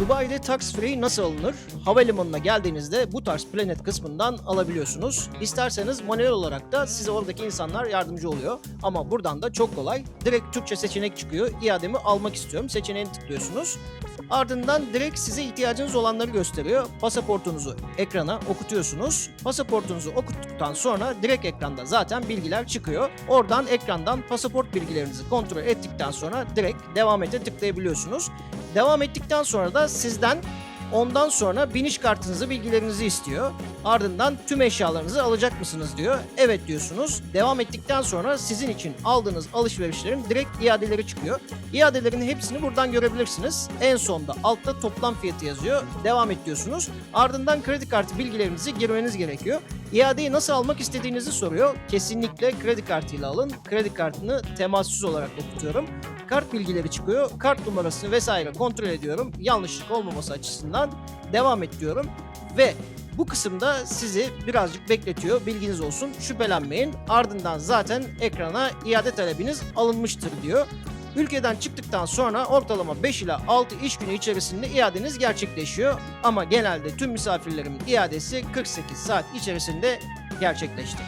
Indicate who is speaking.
Speaker 1: Dubai'de tax free nasıl alınır? Havalimanına geldiğinizde bu tarz planet kısmından alabiliyorsunuz. İsterseniz manuel olarak da size oradaki insanlar yardımcı oluyor. Ama buradan da çok kolay. Direkt Türkçe seçenek çıkıyor. İademi almak istiyorum. Seçeneğini tıklıyorsunuz. Ardından direkt size ihtiyacınız olanları gösteriyor. Pasaportunuzu ekrana okutuyorsunuz. Pasaportunuzu okuttuktan sonra direkt ekranda zaten bilgiler çıkıyor. Oradan ekrandan pasaport bilgilerinizi kontrol ettikten sonra direkt devam ete tıklayabiliyorsunuz. Devam ettikten sonra da sizden ondan sonra biniş kartınızı bilgilerinizi istiyor. Ardından tüm eşyalarınızı alacak mısınız diyor. Evet diyorsunuz. Devam ettikten sonra sizin için aldığınız alışverişlerin direkt iadeleri çıkıyor. İadelerin hepsini buradan görebilirsiniz. En sonda altta toplam fiyatı yazıyor. Devam et diyorsunuz. Ardından kredi kartı bilgilerinizi girmeniz gerekiyor. İadeyi nasıl almak istediğinizi soruyor. Kesinlikle kredi kartıyla alın. Kredi kartını temassız olarak okutuyorum. Kart bilgileri çıkıyor. Kart numarasını vesaire kontrol ediyorum. Yanlışlık olmaması açısından devam et diyorum. Ve bu kısımda sizi birazcık bekletiyor. Bilginiz olsun. Şüphelenmeyin. Ardından zaten ekrana iade talebiniz alınmıştır diyor. Ülkeden çıktıktan sonra ortalama 5 ila 6 iş günü içerisinde iadeniz gerçekleşiyor. Ama genelde tüm misafirlerimin iadesi 48 saat içerisinde gerçekleşti.